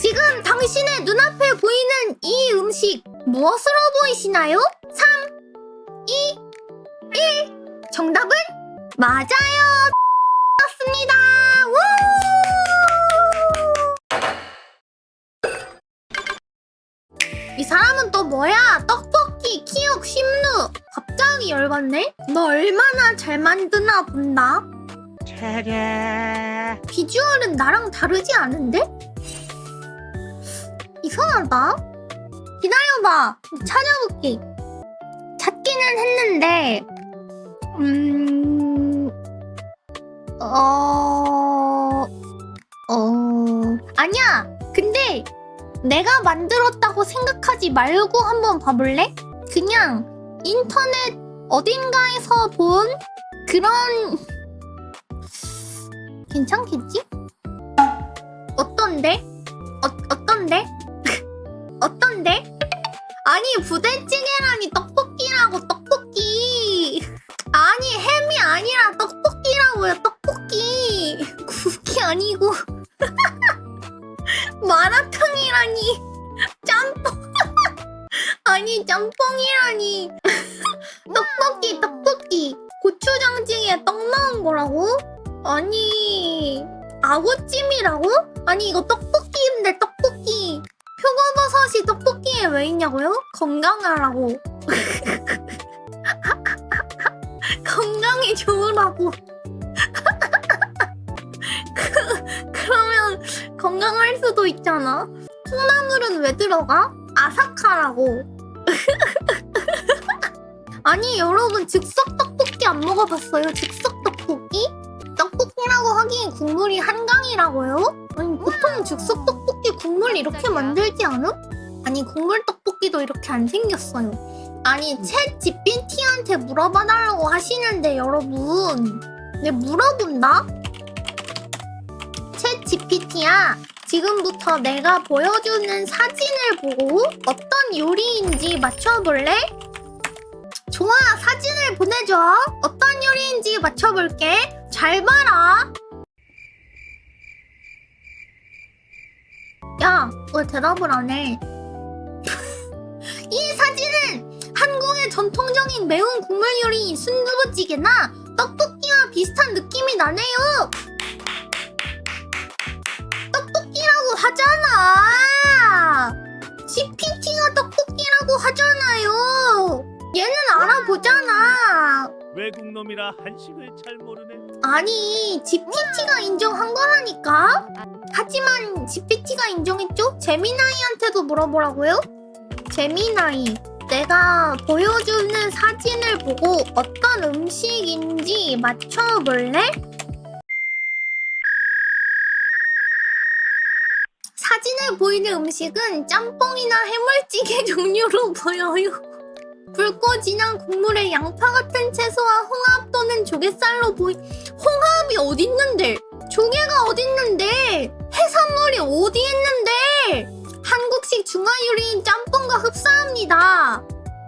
지금 당신의 눈앞에 보이는 이 음식 무엇으로 보이시나요? 3, 2, 1. 정답은 맞아요. 맞습니다. 우! 이 사람은 또 뭐야? 떡볶이, 키읔, 심누. 갑자기 열받네? 너 얼마나 잘 만드나 본다. 차례. 비주얼은 나랑 다르지 않은데? 이상하다. 기다려봐. 찾아볼게. 찾기는 했는데, 음, 어, 어, 아니야. 근데 내가 만들었다고 생각하지 말고 한번 봐볼래? 그냥 인터넷 어딘가에서 본 그런 괜찮겠지? 어떤데? 어, 어떤데? 어떤데? 아니 부대찌개라니 떡볶이라고 떡볶이. 아니 햄이 아니라 떡볶이라고요 떡볶이. 국이 아니고. 마라탕이라니. 짬뽕. 아니 짬뽕이라니. 떡볶이 떡볶이. 고추장찌개에 떡 넣은 거라고? 아니 아구찜이라고? 아니 이거 떡볶이인데 떡볶이 표고버섯이 떡볶이에 왜 있냐고요? 건강하라고 건강에 좋으라고 그, 그러면 건강할 수도 있잖아 콩나물은 왜 들어가? 아삭하라고 아니 여러분 즉석 떡볶이 안 먹어봤어요? 즉석 떡볶이? 떡볶이라고 하기엔 국물이 한강이라고요? 아니 보통 즉석 떡볶이 국물 이렇게 만들지 않음? 아니 국물 떡볶이도 이렇게 안 생겼어요. 아니 챗 GPT한테 물어봐달라고 하시는데 여러분 내 물어본다? 챗 GPT야 지금부터 내가 보여주는 사진을 보고 어떤 요리인지 맞춰볼래? 좋아 사진을 보내줘 어떤 요리인지 맞춰볼게 잘 봐라 야 왜 대답을 안 해? 이 사진은 한국의 전통적인 매운 국물 요리인 순두부찌개나 떡볶이와 비슷한 느낌이 나네요. 떡볶이라고 하잖아. GPT가 떡볶이라고 하잖아요. 얘는 알아보잖아. 외국 놈이라 한식을 잘 모르네. 아니, GPT가 인정한 거라니까? 하지만 GPT가 인정했죠? 제미나이한테도 물어보라고요? 제미나이, 내가 보여주는 사진을 보고 어떤 음식인지 맞춰볼래? 사진에 보이는 음식은 짬뽕이나 해물찌개 종류로 보여요. 붉고 진한 국물에 양파 같은 채소와 홍합 또는 조갯살로 보이 홍합이 어딨는데? 조개가 어딨는데? 해산물이 어디 있는데? 한국식 중화요리인 짬뽕과 흡사합니다.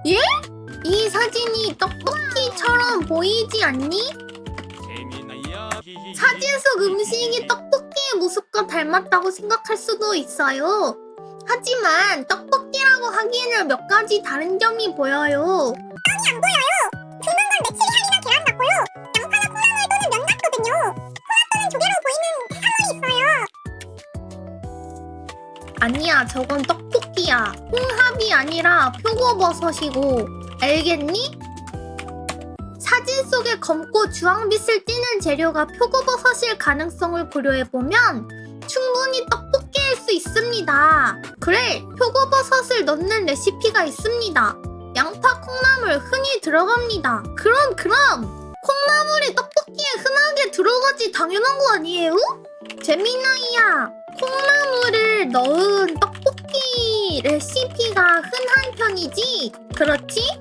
예? 이 사진이 떡볶이처럼 보이지 않니? 사진 속 음식이 떡볶이의 모습과 닮았다고 생각할 수도 있어요 하지만 떡볶이라고 하기에는 몇 가지 다른 점이 보여요 조만간 매칠이 향이나 계란 같고요. 양파나 콩나물 또는 면 같거든요. 또는 조개로 보이는 해산물이 있어요. 아니야, 저건 떡볶이야. 홍합이 아니라 표고버섯이고, 알겠니? 사진 속에 검고 주황빛을 띠는 재료가 표고버섯일 가능성을 고려해보면 수 있습니다. 그래, 표고버섯을 넣는 레시피가 있습니다. 양파, 콩나물 흔히 들어갑니다. 그럼, 그럼! 콩나물이 떡볶이에 흔하게 들어가지 당연한 거 아니에요? 재미나이야. 콩나물을 넣은 떡볶이 레시피가 흔한 편이지? 그렇지?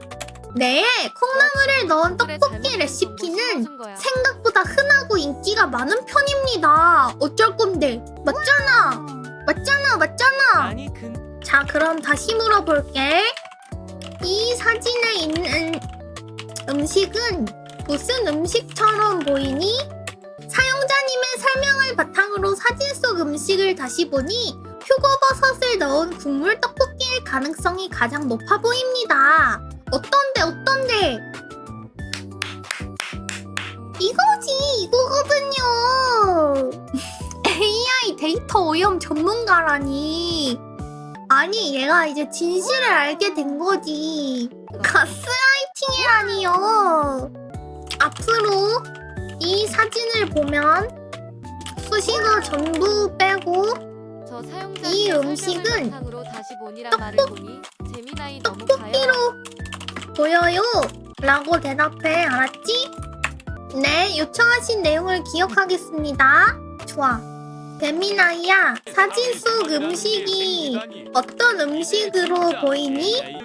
네, 콩나물을 넣은 떡볶이 레시피는 생각보다 흔하고 인기가 많은 편입니다. 어쩔 건데? 맞잖아. 맞잖아, 맞잖아. 아니 그 자, 그럼 다시 물어볼게. 이 사진에 있는 음식은 무슨 음식처럼 보이니? 사용자님의 설명을 바탕으로 사진 속 음식을 다시 보니 표고버섯을 넣은 국물 떡볶이일 가능성이 가장 높아 보입니다. 어떤데 어떤데? 이거지 이거거든요. AI 데이터 오염 전문가라니. 아니 얘가 이제 진실을 알게 된 거지. 가스라이팅이라니요. 앞으로 이 사진을 보면 수식어 전부 빼고 이 음식은 너무 떡볶이로. 보여요 라고 대답해 알았지? 네 요청하신 내용을 기억하겠습니다 좋아 배미나이야. 사진 속 음식이 어떤 음식으로 보이니?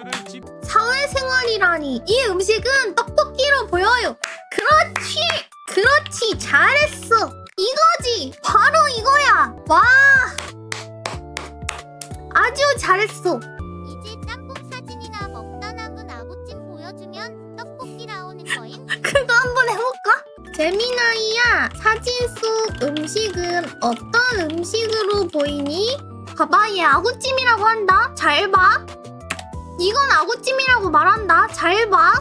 사회생활이라니. 이 음식은 떡볶이로 보여요. 그렇지! 그렇지! 잘했어! 이거지! 바로 이거야! 와! 아주 잘했어 재미나이야 사진 속 음식은 어떤 음식으로 보이니? 봐봐 얘 아구찜이라고 한다 잘 봐. 이건 아구찜이라고 말한다 잘 봐.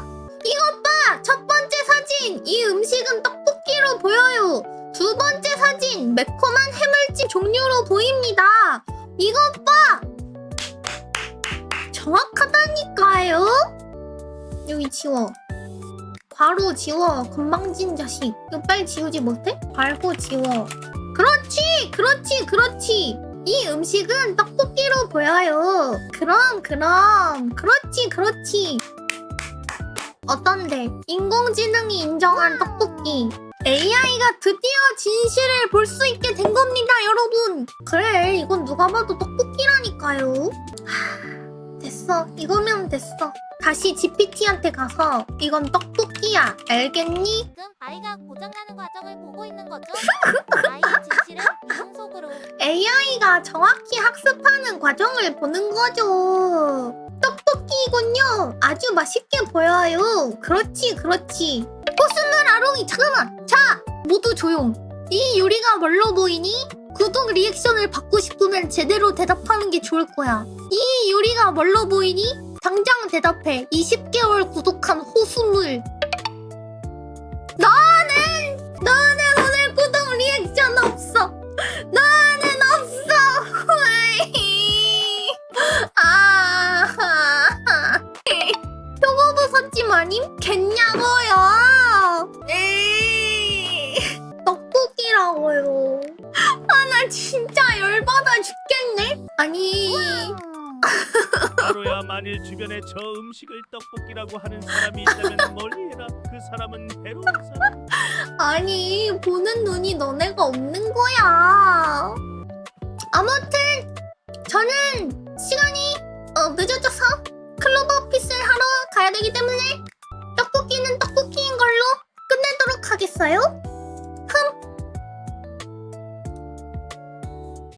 이것 봐! 첫 번째 사진 이 음식은 떡볶이로 보여요. 두 번째 사진 매콤한 해물찜 종류로 보입니다. 이것 봐! 정확하다니까요? 여기 지워. 바로 지워. 건방진 자식. 이거 빨리 지우지 못해? 밟고 지워. 그렇지! 그렇지! 그렇지! 이 음식은 떡볶이로 보여요. 그럼 그럼. 그렇지 그렇지. 어떤데? 인공지능이 인정한 떡볶이. AI가 드디어 진실을 볼 수 있게 된 겁니다 여러분. 그래 이건 누가 봐도 떡볶이라니까요. 하, 됐어 이거면 됐어 다시 GPT한테 가서 이건 떡볶이야 알겠니? 지금 아이가 고장나는 과정을 보고 있는 거죠? 아이의 진실은 이중 속으로 AI가 정확히 학습하는 과정을 보는 거죠. 떡볶이군요. 아주 맛있게 보여요. 그렇지, 그렇지. 코스물 아롱이 잠깐만. 자, 모두 조용. 이 요리가 뭘로 보이니? 구독 리액션을 받고 싶으면 제대로 대답하는 게 좋을 거야. 이 요리가 뭘로 보이니? 당장 대답해. 20개월 구독한 호수물. 진짜 열받아 죽겠네. 아니, 바로야 만일 주변에 저 음식을 떡볶이라고 하는 사람이 있다면 멀리해라. 그 사람은 해로운 사람. 아니, 보는 눈이 너네가 없는 거야. 아무튼, 저는 시간이 어, 늦어져서 클로버 피스를 하러 가야 되기 때문에